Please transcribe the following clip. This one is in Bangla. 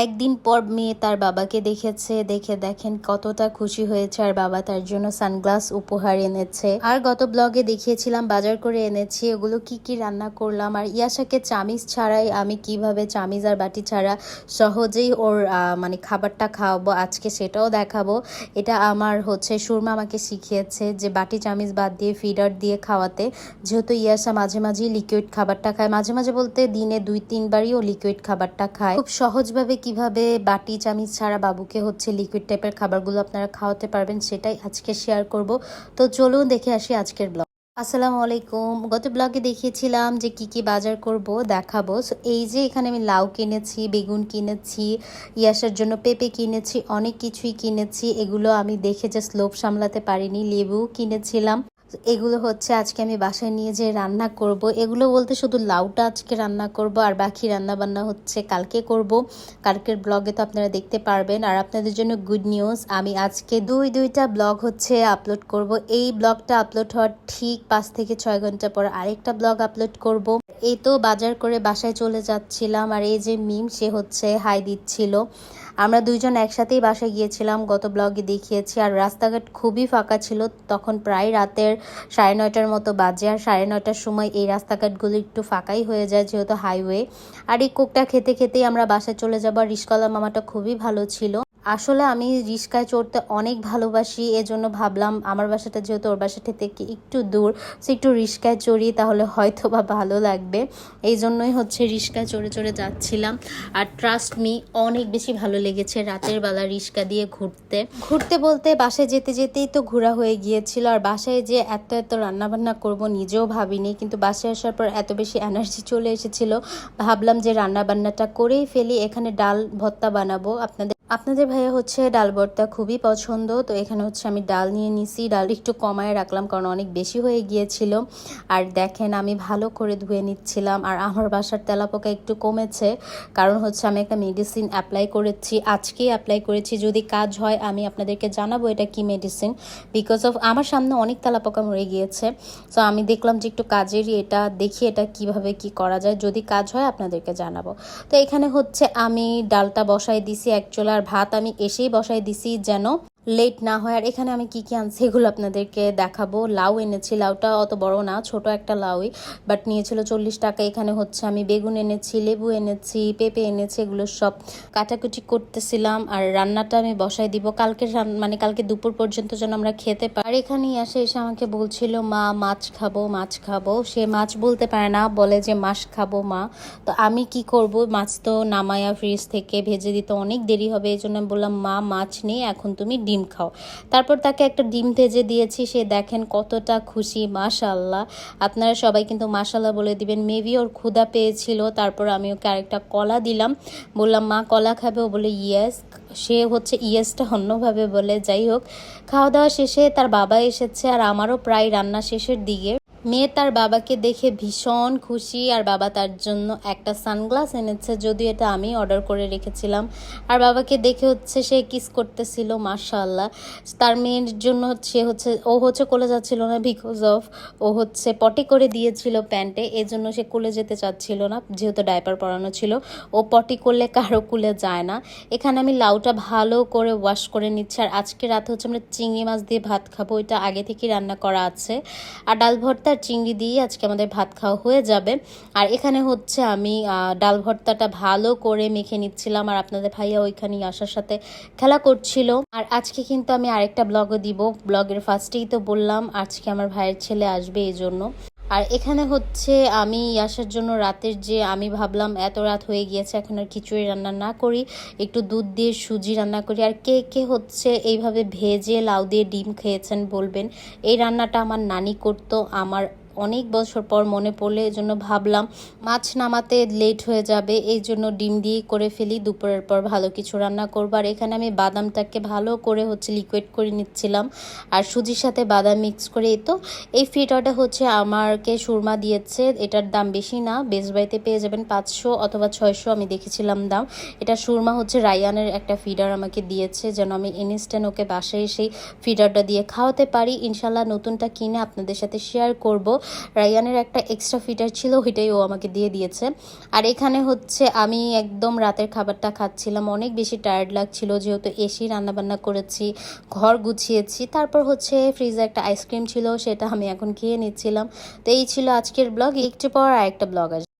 একদিন পর মেয়ে তার বাবাকে দেখেছে, দেখে দেখেন কতটা খুশি হয়েছে আর বাবা তার জন্য সানগ্লাস উপহার এনেছে। আর গত ব্লগে দেখিয়েছিলাম, বাজার করে এনেছি ওগুলো কি কি রান্না করলাম আর ইয়াশাকে চামিজ ছাড়াই আমি কীভাবে চামিজ আর বাটি ছাড়া সহজেই ওর মানে খাবারটা খাওয়াবো, আজকে সেটাও দেখাবো। এটা আমার হচ্ছে, সুরমা আমাকে শিখিয়েছে যে বাটি চামিজ বাদ দিয়ে ফিডার দিয়ে খাওয়াতে। যেহেতু ইয়াশা মাঝে মাঝেই লিকুইড খাবারটা খায়, মাঝে মাঝে বলতে দিনে দুই তিনবারই ও লিকুইড খাবারটা খায়। খুব সহজভাবে কীভাবে বাটি, চামিচ ছাড়া বাবুকে হচ্ছে লিকুইড টাইপের খাবারগুলো আপনারা খাওয়াতে পারবেন সেটাই আজকে শেয়ার করব। তো চলুন দেখে আসি আজকের ব্লগ আসসালামু আলাইকুম। গত ব্লগে দেখিয়েছিলাম যে কি কি বাজার করব, দেখাবো। সো এই যে এখানে আমি লাউ কিনেছি, বেগুন কিনেছি, ইয়াসার জন্য পেঁপে কিনেছি, অনেক কিছুই কিনেছি। এগুলো আমি দেখে জাস্ট লোভ সামলাতে পারিনি, লেবু কিনেছিলাম। এগুলো হচ্ছে আজকে আমি বাসায় নিয়ে যে রান্না করব, এগুলো বলতে শুধু লাউটা আজকে রান্না করব আর বাকি রান্না বান্না হচ্ছে কালকে করব। কালকের ব্লগে তো আপনারা দেখতে পারবেন। আর আপনাদের জন্য গুড নিউজ আমি আজকে দুই, দুইটা ব্লগ হচ্ছে আপলোড করব। এই ব্লগটা আপলোড হওয়ার ঠিক পাঁচ থেকে ছয় ঘণ্টা পর আরেকটা ব্লগ আপলোড করব। এই তো বাজার করে বাসায় চলে যাচ্ছিলাম। আর এই যে মিম সে হচ্ছে হাই দিচ্ছিল। আমরা দুইজন একসাথেই বাসায় গিয়েছিলাম, গত ব্লগে দেখিয়েছি। আর রাস্তাঘাট খুবই ফাঁকা ছিল, তখন প্রায় রাতের সাড়ে নয়টার মতো বাজে। আর সাড়ে নয়টার সময় এই রাস্তাঘাটগুলো একটু ফাঁকাই হয়ে যায়, যেহেতু হাইওয়ে আর এই কোকটা খেতে খেতেই আমরা বাসায় চলে যাব। আর রিস্কলা মামাটা খুবই ভালো ছিল। আসলে আমি রিস্কায় চড়তে অনেক ভালোবাসি, এজন্য ভাবলাম আমার বাসাটা যেহেতু ওর বাসাটা থেকে একটু দূর, সো একটু রিস্কায় চড়ি, তাহলে হয়তো বা ভালো লাগবে। এই জন্যই হচ্ছে রিস্কায় চড়ে চড়ে যাচ্ছিলাম। আর ট্রাস্ট মি অনেক বেশি ভালো লেগেছে রাতের বেলা রিস্কা দিয়ে ঘুরতে। ঘুরতে বলতে বাসায় যেতে যেতেই তো ঘোরা হয়ে গিয়েছিল, আর বাসায় যে এত এত রান্নাবান্না করব নিজেও ভাবিনি, কিন্তু বাসায় আসার পর এত বেশি এনার্জি চলে এসেছিল। ভাবলাম যে রান্নাবান্নাটা করেই ফেলি, এখানে ডাল ভত্তা বানাবো, আপনাদের আপনাদের ভাইয়া হচ্ছে ডাল ভর্তা খুবই পছন্দ, তো এখানে হচ্ছে আমি ডাল নিয়ে নিছি। ডাল একটু কমায় রাখলাম কারণ অনেক বেশি হয়ে গিয়েছিল। আর দেখেন আমি ভালো করে ধুয়ে নিচ্ছিলাম আর আমার বাসার তেলাপোকা একটু কমেছে, কারণ হচ্ছে আমি একটা মেডিসিন অ্যাপ্লাই করেছি। আজকেই অ্যাপ্লাই করেছি। যদি কাজ হয়, আমি আপনাদেরকে জানাব এটা কি মেডিসিন বিকজ অফ আমার সামনে অনেক তেলাপোকা মরে গিয়েছে। সো আমি দেখলাম যে একটু কাজেরই এটা, দেখি এটা কীভাবে কি করা যায়। যদি কাজ হয়, আপনাদেরকে জানাব। তো এখানে হচ্ছে আমি ডালটা বসাই দিছি অ্যাকচুয়ালি ভাত আমি এসেই বসাই দিছি যেন লেট না হয়। আর এখানে আমি কি কি আনছি এগুলো আপনাদেরকে দেখাবো। লাউ এনেছি। লাউটা অত বড় না, ছোট একটা লাউই বাট নিয়েছিল চল্লিশ টাকা। এখানে হচ্ছে আমি বেগুন এনেছি, লেবু এনেছি, পেঁপে এনেছি, এগুলো সব কাটাকুটি করতেছিলাম। আর রান্নাটা আমি বসাই দিব। কালকে মানে কালকে দুপুর পর্যন্ত যেন আমরা খেতে পারি আর এখানেই আসে, এসে আমাকে বলছিল, মা, মাছ খাব মাছ খাব। সে মাছ বলতে পারে না, বলে যে, মাছ খাব, মা। তো আমি কি করব? মাছ তো নামায়া ফ্রিজ থেকে ভেজে দিতে অনেক দেরি হবে। এই জন্য বললাম, মা, মাছ নেই, এখন তুমি ডিম খাও। তারপর তাকে একটা ডিম ভেজে দিয়েছি, সে দেখেন কতটা খুশি মাশাল্লাহ আপনারা সবাই কিন্তু মাশাল্লাহ বলে দিবেন। মেবি ওর ক্ষুদা পেয়েছিল, তারপর আমি ওকে আরেকটা কলা দিলাম। বললাম, মা, কলা খাবে? ও বলে, ইয়েস। সে হচ্ছে ইয়েসটা অন্যভাবে বলে, যাই হোক। খাওয়া দাওয়া শেষে তার বাবা এসেছে আর আমারও প্রায় রান্না শেষের দিকে। মেয়ে তার বাবাকে দেখে ভীষণ খুশি, আর বাবা তার জন্য একটা সানগ্লাস এনেছে, যদিও এটা আমি অর্ডার করে রেখেছিলাম। আর বাবাকে দেখে হচ্ছে সে কিস করতেছিল মার্শাল্লাহ তার মেয়ের জন্য সে হচ্ছে, ও হচ্ছে কোলে যাচ্ছিল না বিকজ অফ ও হচ্ছে পটি করে দিয়েছিল প্যান্টে এই জন্য সে কুলে যেতে চাচ্ছিল না, যেহেতু ডাইপার পরানো ছিল। ও পটি করলে কারও কুলে যায় না। এখানে আমি লাউটা ভালো করে ওয়াশ করে নিচ্ছি, আর আজকে রাতে হচ্ছে আমরা চিংড়ি মাছ দিয়ে ভাত খাব এটা আগে থেকেই রান্না করা আছে। আর ডাল ভর্তা আর চিংড়ি দিয়ে আজকে আমাদের ভাত খাওয়া হয়ে যাবে। আর এখানে হচ্ছে আমি ডাল ভর্তাটা ভালো করে মেখে নিচ্ছিলাম আর আপনাদের ভাইয়া ওইখানেই আসার সাথে খেলা করছিল। আর আজকে কিন্তু আমি আরেকটা ব্লগও দিব। ব্লগের ফার্স্টেই তো বললাম, আজকে আমার ভাইয়ের ছেলে আসবে এই জন্য। আর এখানে হচ্ছে আমি আসার জন্য রাতের যে আমি ভাবলাম এত রাত হয়ে গিয়েছে, এখন আর খিচুড়ি রান্না না করি, একটু দুধ দিয়ে সুজি রান্না করি। আর কে কে হচ্ছে এইভাবে ভেজে লাউ দিয়ে ডিম খেয়েছেন বলবেন, এই রান্নাটা আমার নানি করতো, আমার অনেক বছর পর মনে পড়লে এই জন্য ভাবলাম, মাছ নামাতে লেট হয়ে যাবে, এই জন্য ডিম দিয়ে করে ফেলি, দুপুরের পর ভালো কিছু রান্না করব। আর এখানে আমি বাদামটাকে ভালো করে হচ্ছে লিকুইড করে নিচ্ছিলাম। আর সুজির সাথে বাদাম মিক্স করে তো, এই ফিটারটা হচ্ছে আমাকে সুরমা দিয়েছে, এটার দাম বেশি না বেস বাড়িতে পেয়ে যাবেন পাঁচশো অথবা ছয়শো, আমি দেখেছিলাম দাম। এটা সুরমা হচ্ছে রায়ানের একটা ফিডার আমাকে দিয়েছে, যেন আমি ইনস্ট্যান্ট ওকে বাসায় সেই ফিডারটা দিয়ে খাওয়াতে পারি। ইনশাল্লাহ নতুনটা কিনে আপনাদের সাথে শেয়ার করব। রায়ানের একটা এক্সট্রা ফিটার ছিল, ওইটাই ও আমাকে দিয়ে দিয়েছে। আর এখানে হচ্ছে আমি একদম রাতের খাবারটা খাচ্ছিলাম, অনেক বেশি টায়ার্ড লাগছিল, যেহেতু এসি রান্নাবান্না করেছি, ঘর গুছিয়েছি, তারপর হচ্ছে ফ্রিজে একটা আইসক্রিম ছিল, সেটা আমি এখন খেয়ে নিচ্ছিলাম। তো এই ছিল আজকের ব্লগ একটু পর আর একটা ব্লগ আসবে।